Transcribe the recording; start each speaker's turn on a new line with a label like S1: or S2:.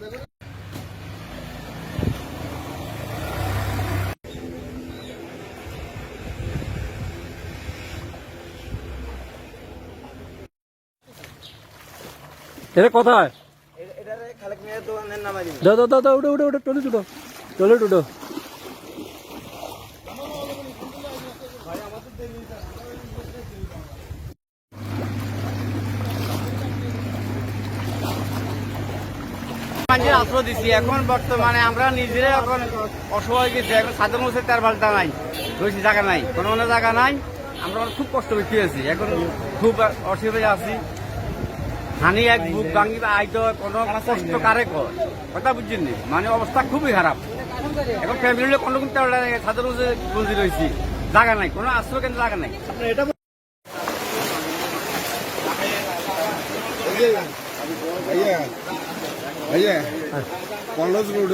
S1: Gracias. এটা কোথায়? দাও দাও দাও উঠো উঠো উঠো টলে
S2: মানুষের আশ্রয় দিচ্ছি এখন বর্তমানে আমরা নিজেরাই এখন অসহায় গেছি। এখন সাধারণ মানুষের তার বালটা নাই, রয়েছে জায়গা নাই। কোনো কোনো জায়গা নাই। আমরা খুব কষ্ট পেয়েছি এখন খুব অসুবিধা আছি। হানি এক বুক ভাঙি আইতো কোনো কষ্ট কারে কর কথা বুঝছেন নি? মানে অবস্থা খুবই খারাপ এখন ফ্যামিলি কোনো কোনো সাধারণ মানুষের বন্দি রয়েছি জায়গা নাই কোনো আশ্রয় কেন্দ্র জায়গা নাই
S3: भैया भैया कॉलेज रोड